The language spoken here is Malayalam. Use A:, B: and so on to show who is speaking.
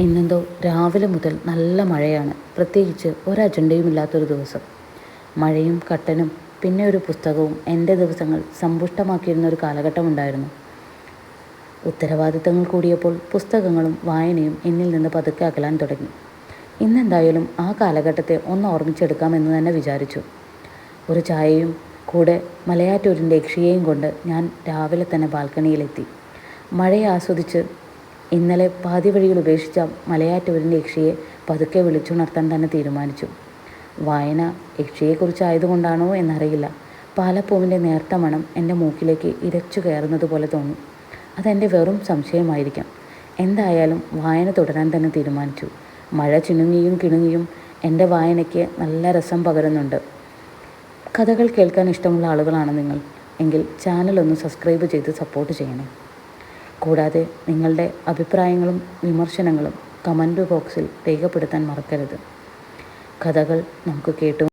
A: ഇന്നെന്തോ രാവിലെ മുതൽ നല്ല മഴയാണ്. പ്രത്യേകിച്ച് ഒരു അജണ്ടയും ഇല്ലാത്തൊരു ദിവസം. മഴയും കട്ടനും പിന്നെ ഒരു പുസ്തകവും എന്റെ ദിവസങ്ങൾ സമ്പുഷ്ടമാക്കിയിരുന്ന ഒരു കാലഘട്ടമുണ്ടായിരുന്നു ഉത്തരവാദിത്തങ്ങൾ കൂടിയപ്പോൾ പുസ്തകങ്ങളും വായനയും എന്നിൽ നിന്ന് പതുക്കെ അകലാൻ തുടങ്ങി. ഇന്നെന്തായാലും ആ കാലഘട്ടത്തെ ഒന്ന് ഓർമ്മിച്ചെടുക്കാമെന്ന് തന്നെ വിചാരിച്ചു. ഒരു ചായയും കൂടെ മലയാറ്റൂരിന്റെ യക്ഷിയെയും കൊണ്ട് ഞാൻ രാവിലെ തന്നെ ബാൽക്കണിയിലെത്തി. മഴയെ ആസ്വദിച്ച് ഇന്നലെ പാതി വഴിയിൽ ഉപേക്ഷിച്ച മലയാറ്റൂരിന്റെ യക്ഷിയെ പതുക്കെ വിളിച്ചുണർത്താൻ തന്നെ തീരുമാനിച്ചു. വായന യക്ഷിയെക്കുറിച്ചായതുകൊണ്ടാണോ എന്നറിയില്ല. പാലപ്പൂവിന്റെ നേർത്ത മണം എന്റെ മൂക്കിലേക്ക് ഇരച്ചു കയറുന്നത് പോലെ തോന്നി. അതെന്റെ വെറും സംശയമായിരിക്കാം. എന്തായാലും വായന തുടരാൻ തന്നെ തീരുമാനിച്ചു. മഴ ചിണുങ്ങിയും കിണുങ്ങിയും എന്റെ വായനയ്ക്ക് നല്ല രസം പകരുന്നുണ്ട്. കഥകൾ കേൾക്കാൻ ഇഷ്ടമുള്ള ആളുകളാണ് നിങ്ങൾ. എങ്കിൽ ചാനൽ ഒന്ന് സബ്സ്ക്രൈബ് ചെയ്ത് സപ്പോർട്ട് ചെയ്യണേ. കൂടാതെ നിങ്ങളുടെ അഭിപ്രായങ്ങളും വിമർശനങ്ങളും കമന്റ് ബോക്സിൽ രേഖപ്പെടുത്താൻ മറക്കരുത്. കഥകൾ നമുക്ക് കേട്ടു